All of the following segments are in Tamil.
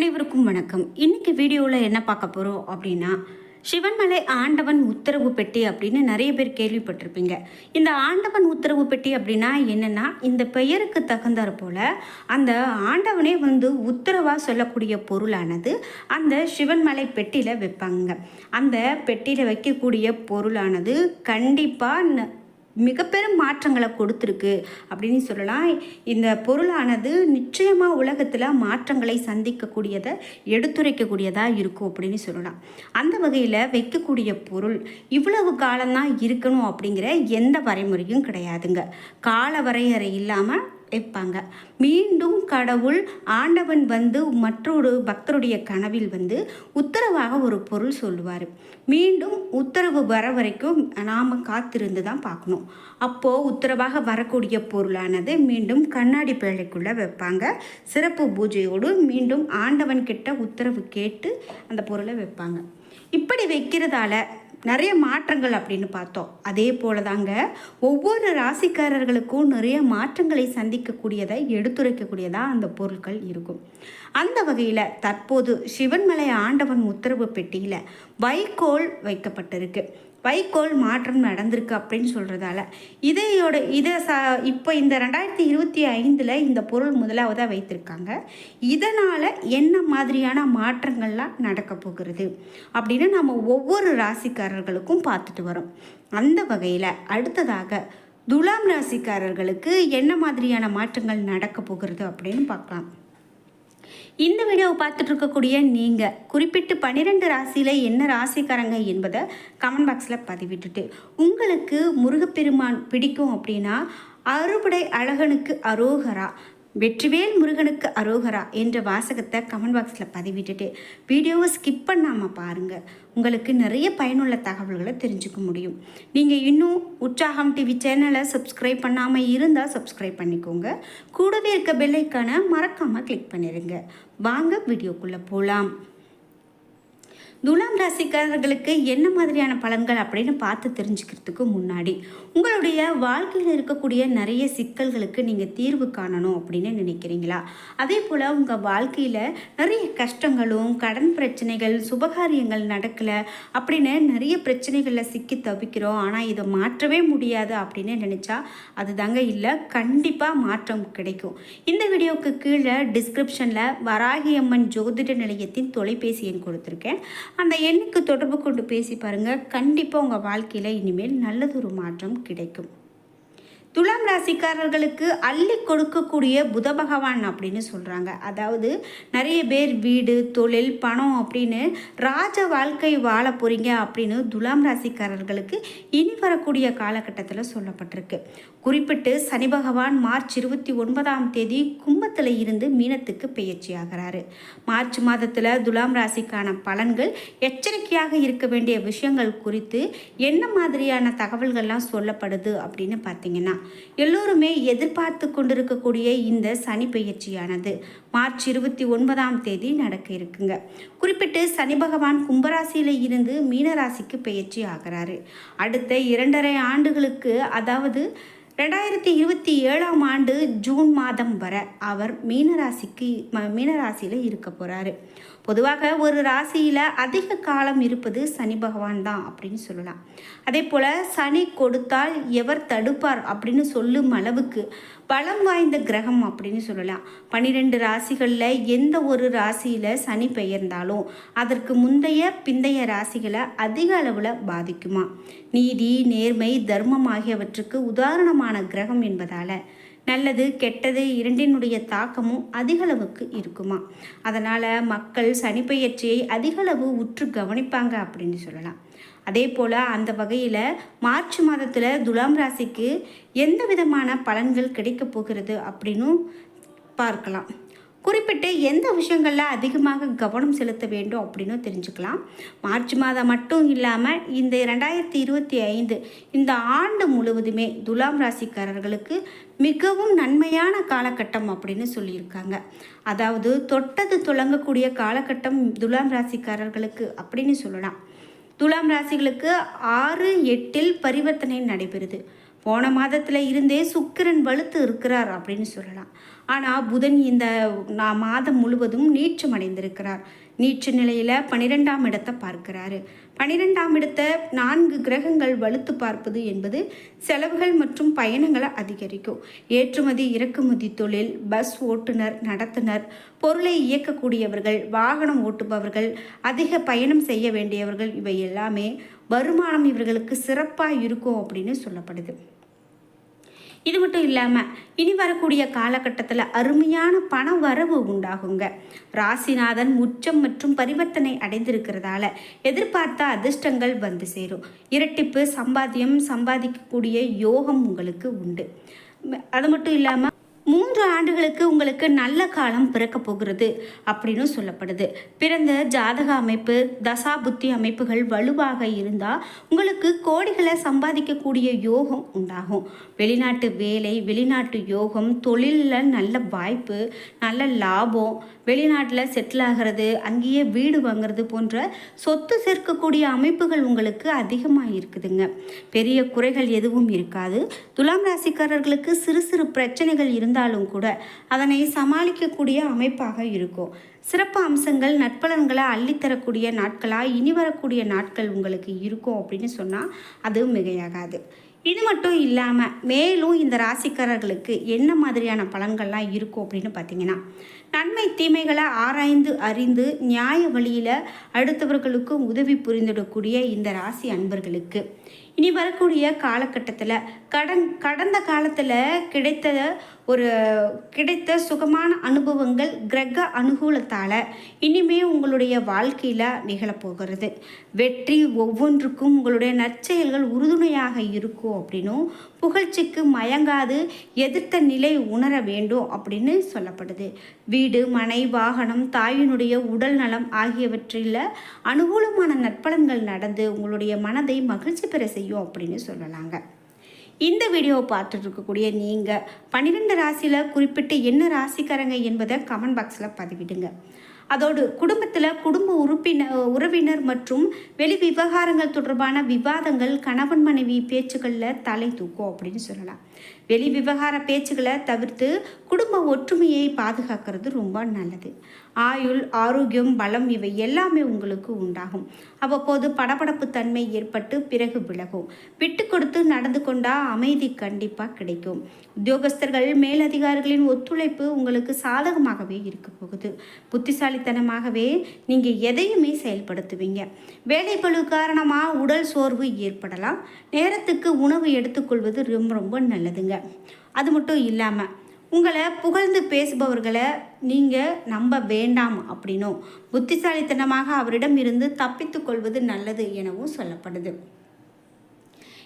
அனைவருக்கும் வணக்கம். இன்னைக்கு வீடியோவில் என்ன பார்க்க போகிறோம் அப்படின்னா சிவன்மலை ஆண்டவன் உத்தரவு பெட்டி அப்படின்னு நிறைய பேர் கேள்விப்பட்டிருப்பீங்க. இந்த ஆண்டவன் உத்தரவு பெட்டி அப்படின்னா என்னென்னா இந்த பெயருக்கு தகுந்தாற் போல் அந்த ஆண்டவனே வந்து உத்தரவாக சொல்லக்கூடிய பொருளானது அந்த சிவன்மலை பெட்டியில் வைப்பாங்க. அந்த பெட்டியில் வைக்கக்கூடிய பொருளானது கண்டிப்பாக மிக பெரும் மாற்றங்களை கொடுத்துருக்கு. அப்படின்னு சொல்லலாம். இந்த பொருளானது நிச்சயமாக உலகத்தில் மாற்றங்களை சந்திக்கக்கூடியதை எடுத்துரைக்கக்கூடியதாக இருக்கும் அப்படின்னு சொல்லலாம். அந்த வகையில் வைக்கக்கூடிய பொருள் இவ்வளவு காலம்தான் இருக்கணும் அப்படிங்கிற எந்த வரைமுறையும் கிடையாதுங்க. கால வரையறை இல்லாமல் வைப்பாங்க மீண்டும் கடவுள் ஆண்டவன் வந்து மற்றொரு பக்தருடைய கனவில் வந்து உத்தரவாக ஒரு பொருள் சொல்லுவார். மீண்டும் உத்தரவு வர வரைக்கும் நாம் காத்திருந்து தான் பார்க்கணும். அப்போது உத்தரவாக வரக்கூடிய பொருளானது மீண்டும் கண்ணாடி பேழைக்குள்ளே வைப்பாங்க. சிறப்பு பூஜையோடு மீண்டும் ஆண்டவன் கிட்ட உத்தரவு கேட்டு அந்த பொருளை வைப்பாங்க. இப்படி வைக்கிறதால நிறைய மாற்றங்கள் அப்படின்னு பார்த்தோம். அதே போல தாங்க ஒவ்வொரு ராசிக்காரர்களுக்கும் நிறைய மாற்றங்களை சந்திக்கக்கூடியதை எடுத்துரைக்கக்கூடியதாக அந்த பொருட்கள் இருக்கும். அந்த வகையில் தற்போது சிவன்மலை ஆண்டவன் உத்தரவு பெட்டியில் வைக்கோல் வைக்கப்பட்டிருக்கு. வைக்கோல் மாற்றம் நடந்திருக்கு அப்படின்னு சொல்கிறதால இதையோட இதை ச இப்போ இந்த ரெண்டாயிரத்தி இருபத்தி ஐந்தில் இந்த பொருள் முதலாவதாக வைத்திருக்காங்க. இதனால் என்ன மாதிரியான மாற்றங்கள்லாம் நடக்க போகிறது அப்படின்னு நம்ம ஒவ்வொரு ராசிக்காரர்களுக்கும் பார்த்துட்டு வரோம். அந்த வகையில் அடுத்ததாக துலாம் ராசிக்காரர்களுக்கு என்ன மாதிரியான மாற்றங்கள் நடக்க போகிறது அப்படின்னு பார்க்கலாம். இந்த வீடியோவை பார்த்துட்டு இருக்கக்கூடிய நீங்கள் குறிப்பிட்டு பன்னிரெண்டு ராசியில் என்ன ராசிக்காரங்க என்பதை கமெண்ட் பாக்ஸில் பதிவிட்டுட்டு உங்களுக்கு முருகப்பெருமான் பிடிக்கும் அப்படின்னா அறுபடை அழகனுக்கு அரோகரா வெற்றிவேல் முருகனுக்கு அரோகரா என்ற வாசகத்தை கமெண்ட் பாக்ஸில் பதிவிட்டுட்டு வீடியோவை ஸ்கிப் பண்ணாமல் பாருங்கள் உங்களுக்கு நிறைய பயனுள்ள தகவல்களை தெரிஞ்சுக்க முடியும். நீங்கள் இன்னும் உற்சாகம் டிவி சேனலை சப்ஸ்கிரைப் பண்ணாமல் இருந்தால் சப்ஸ்கிரைப் பண்ணிக்கோங்க. கூடவே இருக்க பெல்லைக்கான மறக்காமல் கிளிக் பண்ணிடுங்க வாங்க வீடியோக்குள்ளே போகலாம் துலாம் ராசிக்காரர்களுக்கு என்ன மாதிரியான பலன்கள் அப்படின்னு பார்த்து தெரிஞ்சுக்கிறதுக்கு முன்னாடி உங்களுடைய வாழ்க்கையில் இருக்கக்கூடிய நிறைய சிக்கல்களுக்கு நீங்கள் தீர்வு காணணும் அப்படின்னு நினைக்கிறீங்களா? அதே போல் உங்கள் வாழ்க்கையில் நிறைய கஷ்டங்களும் கடன் பிரச்சனைகள் சுபகாரியங்கள் நடக்கலை அப்படின்னு நிறைய பிரச்சனைகளில் சிக்கி தவிக்கிறோம். ஆனால் இதை மாற்றவே முடியாது அப்படின்னு நினச்சா அது தாங்க இல்லை கண்டிப்பாக மாற்றம் கிடைக்கும். இந்த வீடியோவுக்கு கீழே டிஸ்கிரிப்ஷனில் வராகியம்மன் ஜோதிட நிலையத்தின் தொலைபேசி எண் கொடுத்துருக்கேன். அந்த எண்ணுக்கு தொடர்பு கொண்டு பேசி பாருங்கள் கண்டிப்பாக உங்கள் வாழ்க்கையில் இனிமேல் நல்லதொரு மாற்றம் கிடைக்கும். துலாம் ராசிக்காரர்களுக்கு அள்ளி கொடுக்கக்கூடிய புத பகவான் அப்படின்னு சொல்கிறாங்க அதாவது நிறைய பேர் வீடு தொழில் பணம் அப்படின்னு ராஜ வாழ்க்கை வாழ போகிறீங்க அப்படின்னு துலாம் ராசிக்காரர்களுக்கு இனி வரக்கூடிய காலகட்டத்தில் சொல்லப்பட்டிருக்கு. குறிப்பிட்டு சனி பகவான் மார்ச் இருபத்தி ஒன்பதாம் தேதி கும்பத்தில் இருந்து மீனத்துக்கு பெயர்ச்சி ஆகிறாரு. மார்ச் மாதத்தில் துலாம் ராசிக்கான பலன்கள் எச்சரிக்கையாக இருக்க வேண்டிய விஷயங்கள் குறித்து என்ன மாதிரியான தகவல்கள்லாம் சொல்லப்படுது அப்படின்னு பார்த்தீங்கன்னா எல்லோருமே எதிர்பார்த்து கொண்டிருக்கக்கூடிய இந்த சனி பெயர்ச்சியானது. மார்ச் இருபத்தி ஒன்பதாம் தேதி நடக்க இருக்குங்க. குறிப்பிட்டு சனி பகவான் கும்பராசியில் இருந்து மீனராசிக்கு பெயர்ச்சி ஆகிறாரு. அடுத்த இரண்டரை ஆண்டுகளுக்கு அதாவது ரெண்டாயிரத்தி இருபத்தி ஏழாம் ஆண்டு ஜூன் மாதம் வரை அவர் மீனராசிக்கு மீனராசியில் இருக்க போகிறாரு பொதுவாக ஒரு ராசியில் அதிக காலம் இருப்பது சனி பகவான் தான் அப்படின்னு சொல்லலாம். அதே போல் சனி கொடுத்தால் எவர் தடுப்பார் அப்படின்னு சொல்லும் அளவுக்கு பலம் வாய்ந்த கிரகம் அப்படின்னு சொல்லலாம். பன்னிரெண்டு ராசிகளில் எந்த ஒரு ராசியில் சனி பெயர்ந்தாலும் அதற்கு முந்தைய பிந்தைய ராசிகளை அதிக அளவில் பாதிக்குமா? நீதி நேர்மை தர்மம் ஆகியவற்றுக்கு உதாரணமான கிரகம் என்பதால் நல்லது கெட்டது இரண்டினுடைய தாக்கமும் அதிகளவுக்கு இருக்குமா? அதனால் மக்கள் சனிப்பெயர்ச்சியை அதிகளவு உற்று கவனிப்பாங்க அப்படின்னு சொல்லலாம். அதே போல் அந்த வகையில் மார்ச் மாதத்தில் துலாம் ராசிக்கு எந்த விதமான பலன்கள் கிடைக்கப் போகிறது அப்படின்னும் பார்க்கலாம். குறிப்பிட்டு எந்த விஷயங்களில் அதிகமாக கவனம் செலுத்த வேண்டும் அப்படின்னு தெரிஞ்சுக்கலாம். மார்ச் மாதம் மட்டும் இல்லாமல் இந்த ரெண்டாயிரத்தி இருபத்தி ஐந்து இந்த ஆண்டு முழுவதுமே துலாம் ராசிக்காரர்களுக்கு மிகவும் நன்மையான காலகட்டம் அப்படின்னு சொல்லியிருக்காங்க. அதாவது தொட்டது தொடங்கக்கூடிய காலகட்டம் துலாம் ராசிக்காரர்களுக்கு அப்படின்னு சொல்லலாம். துலாம் ராசிகளுக்கு ஆறு எட்டில் பரிவர்த்தனை நடைபெறுது. போன மாதத்தில் இருந்தே சுக்கிரன் வலுத்து இருக்கிறார் அப்படின்னு சொல்லலாம். ஆனால் புதன் இந்த மாதம் முழுவதும் நீச்சம் அடைந்திருக்கிறார். நீச்ச நிலையில் பன்னிரெண்டாம் இடத்தை பார்க்கிறாரு. பன்னிரெண்டாம் இடத்தை நான்கு கிரகங்கள் வலுத்து பார்ப்பது என்பது செலவுகள் மற்றும் பயணங்களை அதிகரிக்கும். ஏற்றுமதி இறக்குமதி தொழில் பஸ் ஓட்டுநர் நடத்துனர் பொருளை இயக்கக்கூடியவர்கள் வாகனம் ஓட்டுபவர்கள் அதிக பயணம் செய்ய வேண்டியவர்கள் இவை எல்லாமே வருமானம் இவர்களுக்கு சிறப்பாக இருக்கும் அப்படின்னு சொல்லப்படுது. இது மட்டும் இல்லாமல் இனி வரக்கூடிய காலகட்டத்தில் அருமையான பண வரவு உண்டாகுங்க. ராசிநாதன் உச்சம் மற்றும் பரிவர்த்தனை அடைந்திருக்கிறதால எதிர்பார்த்த அதிர்ஷ்டங்கள் வந்து சேரும். இரட்டிப்பு சம்பாத்தியம் சம்பாதிக்கக்கூடிய யோகம் உங்களுக்கு உண்டு. அது மட்டும் இல்லாமல் மூன்று ஆண்டுகளுக்கு உங்களுக்கு நல்ல காலம் பிறக்க போகிறது அப்படின்னு சொல்லப்படுது. பிறந்த ஜாதக அமைப்பு தசா புத்தி அமைப்புகள் வலுவாக இருந்தால் உங்களுக்கு கோடிகளை சம்பாதிக்கக்கூடிய யோகம் உண்டாகும். வெளிநாட்டு வேலை வெளிநாட்டு யோகம் தொழிலில் நல்ல வாய்ப்பு நல்ல லாபம் வெளிநாட்டில் செட்டில் ஆகிறது அங்கேயே வீடு வாங்குறது போன்ற சொத்து சேர்க்கக்கூடிய அமைப்புகள் உங்களுக்கு அதிகமாக இருக்குதுங்க. பெரிய குறைகள் எதுவும் இருக்காது. துலாம் ராசிக்காரர்களுக்கு சிறு சிறு பிரச்சனைகள் இருந்தாலும் கூட அதனை சமாளிக்கக்கூடிய அமைப்பாக இருக்கும். சிறப்பு அம்சங்கள் நற்பலன்களை அள்ளித்தரக்கூடிய நாட்களாக இனி வரக்கூடிய நாட்கள் உங்களுக்கு இருக்கும் அப்படின்னு சொன்னால் அது மிகையாகாது. இது மட்டும் இல்லாமல் மேலும் இந்த ராசிக்காரர்களுக்கு என்ன மாதிரியான பலன்கள்லாம் இருக்கும் அப்படின்னு பார்த்தீங்கன்னா நன்மை தீமைகளை ஆராய்ந்து அறிந்து நியாய வழியில் அடுத்தவர்களுக்கும் உதவி புரிந்துடக்கூடிய இந்த ராசி அன்பர்களுக்கு இனி வரக்கூடிய காலகட்டத்தில் கடன் கடந்த காலத்தில் கிடைத்த ஒரு கிடைத்த சுகமான அனுபவங்கள் கிரக அனுகூலத்தால் இனிமே உங்களுடைய வாழ்க்கையில் நிகழப்போகிறது. வெற்றி ஒவ்வொன்றுக்கும் உங்களுடைய நற்செயல்கள் உறுதுணையாக இருக்கும் அப்படின்னும் புகழ்ச்சிக்கு மயங்காது எதிர்த்த நிலை உணர வேண்டும் அப்படின்னு சொல்லப்படுது. வீடு மனை வாகனம் தாயினுடைய உடல் நலம் ஆகியவற்றில் அனுகூலமான நற்பலன்கள் நடந்து உங்களுடைய மனதை மகிழ்ச்சி பெற செய்யும் அப்படின்னு சொல்லலாங்க. இந்த வீடியோவை பார்த்துட்டு இருக்கக்கூடிய நீங்கள் பன்னிரெண்டு ராசியில் குறிப்பிட்டு என்ன ராசிக்காரங்க என்பதை கமெண்ட் பாக்ஸில் பதிவிடுங்க. அதோடு குடும்பத்தில் குடும்ப உறுப்பினர் உறவினர் மற்றும் வெளி விவகாரங்கள் தொடர்பான விவாதங்கள் கணவன் மனைவி பேச்சுக்களில் தலை தூக்கும் அப்படின்னு சொல்லலாம். வெளி விவகார பேச்சுகளை தவிர்த்து குடும்ப ஒற்றுமையை பாதுகாக்கிறது ரொம்ப நல்லது. ஆயுள் ஆரோக்கியம் பலம் இவை எல்லாமே உங்களுக்கு உண்டாகும். அவ்வப்போது படபடப்பு தன்மை ஏற்பட்டு பிறகு விலகும். விட்டு கொடுத்து நடந்து கொண்டால் அமைதி கண்டிப்பாக கிடைக்கும். உத்தியோகஸ்தர்கள் மேலதிகாரிகளின் ஒத்துழைப்பு உங்களுக்கு சாதகமாகவே இருக்க போகுது. புத்திசாலித்தனமாகவே நீங்கள் எதையுமே செயல்படுத்துவீங்க. வேலைப்பளு காரணமாக உடல் சோர்வு ஏற்படலாம். நேரத்துக்கு உணவு எடுத்துக்கொள்வது ரொம்ப ரொம்ப நல்லதுங்க. அது மட்டும் இல்லாமல் உங்களை புகழ்ந்து பேசுபவர்களை நீங்கள் நம்ப வேண்டாம் அப்படின்னும். புத்திசாலித்தனமாக அவரிடம் இருந்து தப்பித்து கொள்வது நல்லது எனவும் சொல்லப்படுது.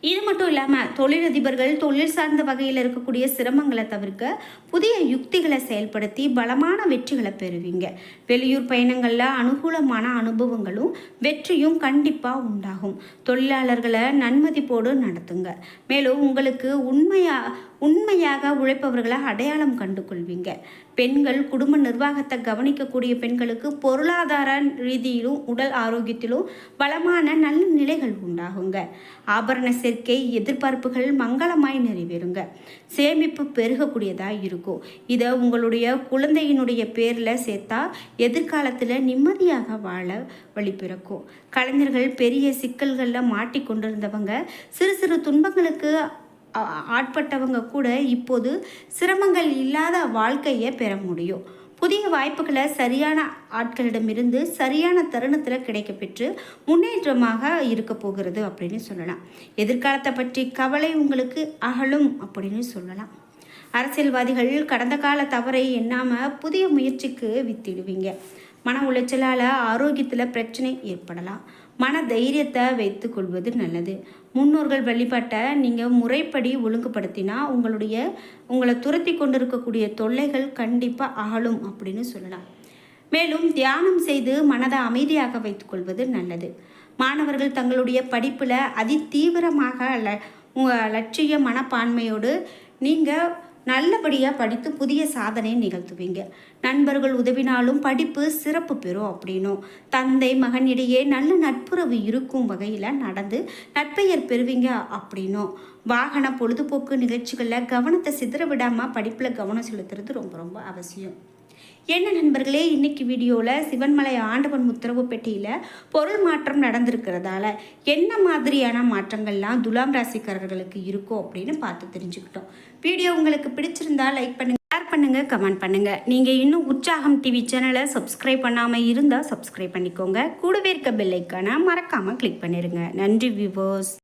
இது மட்டும் இல்லாமல் தொழிலதிபர்கள் தொழில் சார்ந்த வகையில் இருக்கக்கூடிய சிரமங்களை தவிர்க்க புதிய யுக்திகளை செயல்படுத்தி பலமான வெற்றிகளை பெறுவீங்க. வெளியூர் பயணங்களில் அனுகூலமான அனுபவங்களும் வெற்றியும் கண்டிப்பாக உண்டாகும். தொழிலாளர்களை நன்மதிப்போடு நடத்துங்க. மேலும் உங்களுக்கு உண்மையா உண்மையாக உழைப்பவர்களை அடையாளம் கண்டு கொள்வீங்க பெண்கள் குடும்ப நிர்வாகத்தை கவனிக்கக்கூடிய பெண்களுக்கு பொருளாதார ரீதியிலும் உடல் ஆரோக்கியத்திலும் பலமான நல்ல நிலைகள் உண்டாகுங்க. ஆபரண சேர்க்கை எதிர்பார்ப்புகள் மங்களமாய் நிறைவேறுங்க. சேமிப்பு பெருகக்கூடியதாக இருக்கும். இதை உங்களுடைய குழந்தையினுடைய பேரில் சேர்த்தா எதிர்காலத்தில் நிம்மதியாக வாழ வழி பிறக்கும். கலைஞர்கள் பெரிய சிக்கல்களில் மாட்டிக்கொண்டிருந்தவங்க சிறு சிறு துன்பங்களுக்கு ஆட்பட்டவங்க கூட இப்போது சிரமங்கள் இல்லாத வாழ்க்கையை பெற முடியும். புதிய வாய்ப்புகளை சரியான ஆட்களிடமிருந்து சரியான தருணத்தில் கிடைக்கப்பெற்று முன்னேற்றமாக இருக்க போகிறது அப்படின்னு சொல்லலாம். எதிர்காலத்தை பற்றி கவலை உங்களுக்கு அகலும் அப்படின்னு சொல்லலாம். அரசியல்வாதிகள் கடந்த கால தவறை எண்ணாமல் புதிய முயற்சிக்கு வித்திடுவீங்க. மன உளைச்சலால் ஆரோக்கியத்தில் பிரச்சனை ஏற்படலாம். மன தைரியத்தை வைத்துக்கொள்வது நல்லது. முன்னோர்கள் வழிபாட்டை நீங்கள் முறைப்படி ஒழுங்குபடுத்தினா உங்களுடைய உங்களை துரத்தி கொண்டிருக்கக்கூடிய தொல்லைகள் கண்டிப்பாக ஆளும் அப்படின்னு சொல்லலாம். மேலும் தியானம் செய்து மனதை அமைதியாக வைத்துக்கொள்வது நல்லது. மாணவர்கள் தங்களுடைய படிப்பில் அதி தீவிரமாக ல உங்கள் லட்சிய மனப்பான்மையோடு நீங்கள் நல்லபடியாக படித்து புதிய சாதனை நிகழ்த்துவீங்க. நண்பர்கள் உதவினாலும் படிப்பு சிறப்பு பெறும் அப்படின்னும். தந்தை மகனிடையே நல்ல நட்புறவு இருக்கும் வகையில் நடந்து நட்பெயர் பெறுவீங்க அப்படின்னும். வாகன பொழுதுபோக்கு நிகழ்ச்சிகளில் கவனத்தை சிதற விடாமல் படிப்பில் கவனம் செலுத்துறது ரொம்ப ரொம்ப அவசியம். என்ன நண்பர்களே இன்றைக்கி வீடியோவில் சிவன்மலை ஆண்டவன் உத்தரவு பெட்டியில் பொருள் மாற்றம் நடந்திருக்கிறதால என்ன மாதிரியான மாற்றங்கள்லாம் துலாம் ராசிக்காரர்களுக்கு இருக்கும் அப்படின்னு பார்த்து தெரிஞ்சுக்கிட்டோம். வீடியோ உங்களுக்கு பிடிச்சிருந்தா லைக் பண்ணுங்கள் ஷேர் பண்ணுங்கள் கமெண்ட் பண்ணுங்கள் நீங்கள் இன்னும் உற்சாகம் டிவி சேனலை சப்ஸ்கிரைப் பண்ணாமல் இருந்தால் சப்ஸ்கிரைப் பண்ணிக்கோங்க. கூடவே இருக்க பெல்லைக்கான மறக்காமல் கிளிக் பண்ணிடுங்க நன்றி வியூவர்ஸ்